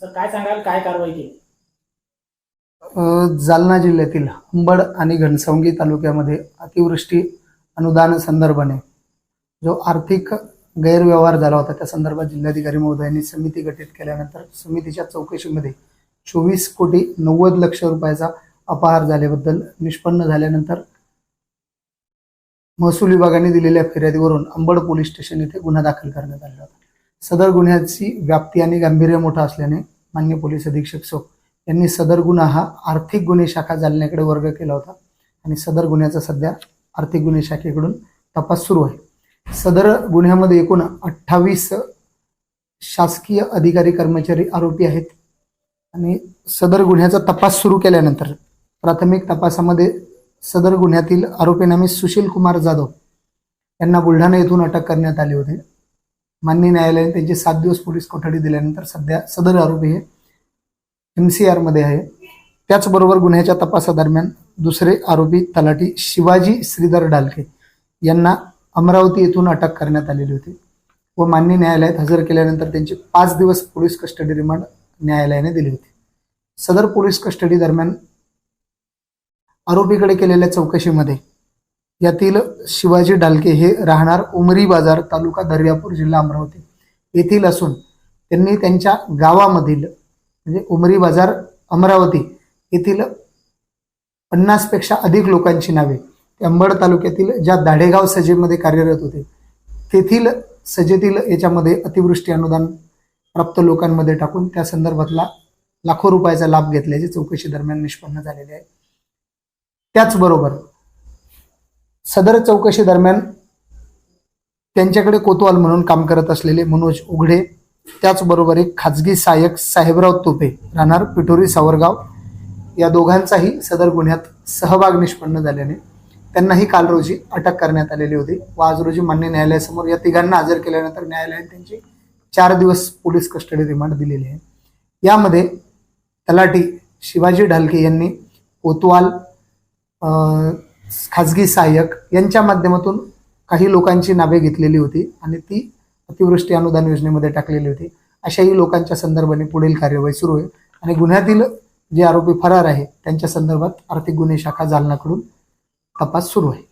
Sir काय सांगाल? काय कारवाई केली? जालना जिल्ह्यातील अंबड आणि घनसावंगी तालुक्यामध्ये अतिवृष्टी अनुदान संदर्भाने जो आर्थिक गैरव्यवहार झाला होता त्या संदर्भात जिल्हाधिकारी महोदयांनी समिती गठीत केल्यानंतर समितीच्या चौकशीमध्ये चोवीस कोटी नव्वद लक्ष रुपयाचा अपहार झाल्याबद्दल निष्पन्न झाल्यानंतर महसूल विभागाने दिलेल्या फिर्यादीवरून अंबड पोलीस स्टेशन येथे गुन्हा दाखल करण्यात आलेला होता. सदर गुन्ह्याची व्याप्ती आणि गांभीर्य मोठं असल्याने मान्य पोलीस अधीक्षक सो यांनी सदर गुन्हा हा आर्थिक गुन्हे शाखा जालन्याकडे वर्ग केला होता आणि सदर गुन्ह्याचा सध्या आर्थिक गुन्हे शाखेकडून तपास सुरू आहे. सदर गुन्ह्यामध्ये एकूण अठ्ठावीस शासकीय अधिकारी कर्मचारी आरोपी आहेत आणि सदर गुन्ह्याचा तपास सुरू केल्यानंतर प्राथमिक तपासामध्ये सदर गुन्ह्यातील आरोपी नामे सुशील कुमार जाधव यांना बुलढाणा येथून अटक करण्यात आली होती. मान्य न्यायालयाने त्यांची सात दिवस पोलीस कोठडी दिल्यानंतर सध्या सदर आरोपी हे एम सी आरमध्ये आहे. त्याचबरोबर गुन्ह्याच्या तपासादरम्यान दुसरे आरोपी तलाठी शिवाजी श्रीधर डालके यांना अमरावती येथून अटक करण्यात आलेली होती व मान्य न्यायालयात हजर केल्यानंतर त्यांची पाच दिवस पोलीस कस्टडी रिमांड न्यायालयाने दिली होती. सदर पोलीस कस्टडी दरम्यान आरोपीकडे केलेल्या चौकशीमध्ये यातील शिवाजी डालके हे राहणार उमरी बाजार तालुका दर्यापूर जिल्हा अमरावती येथील असून त्यांनी त्यांच्या गावामधील म्हणजे उमरी बाजार अमरावती येथील पन्नासपेक्षा अधिक लोकांची नावे ते अंबड तालुक्यातील ज्या दाढेगाव सजेमध्ये कार्यरत होते तेथील सजेतील याच्यामध्ये अतिवृष्टी अनुदान प्राप्त लोकांमध्ये टाकून त्या संदर्भातला लाखो रुपयाचा लाभ घेतल्याचे चौकशी दरम्यान निष्पन्न झालेले आहे. त्याचबरोबर सदर चौकशी दरम्यान त्यांच्याकडे कोतवाल म्हणून काम करत असलेले मनोज उघडे त्याचबरोबर एक खाजगी सहाय्यक साहेबराव तुपे राहणार पिठोरी सावरगाव. या दोघांचाही सदर गुन्ह्यात सहभाग निष्पन्न झाल्याने त्यांनाही काल रोजी अटक करण्यात आलेली होती. व आज रोजी मान्य न्यायालयासमोर या तिघांना हजर केल्यानंतर न्यायालयाने त्यांची चार दिवस पोलीस कस्टडी रिमांड दिलेली आहे. यामध्ये तलाठी शिवाजी ढालके यांनी कोतवाल खाजगी सहाय्यक यांच्या माध्यमातून काही लोकांची नावे घेतलेली होती आणि ती अतिवृष्टी अनुदान योजनेमध्ये टाकलेली होती. अशाही लोकांच्या संदर्भाने पुढील कार्यवाही सुरू आहे. आणि गुन्ह्यातील जे आरोपी फरार आहे त्यांच्या संदर्भात आर्थिक गुन्हे शाखा जालनाकडून तपास सुरू आहे.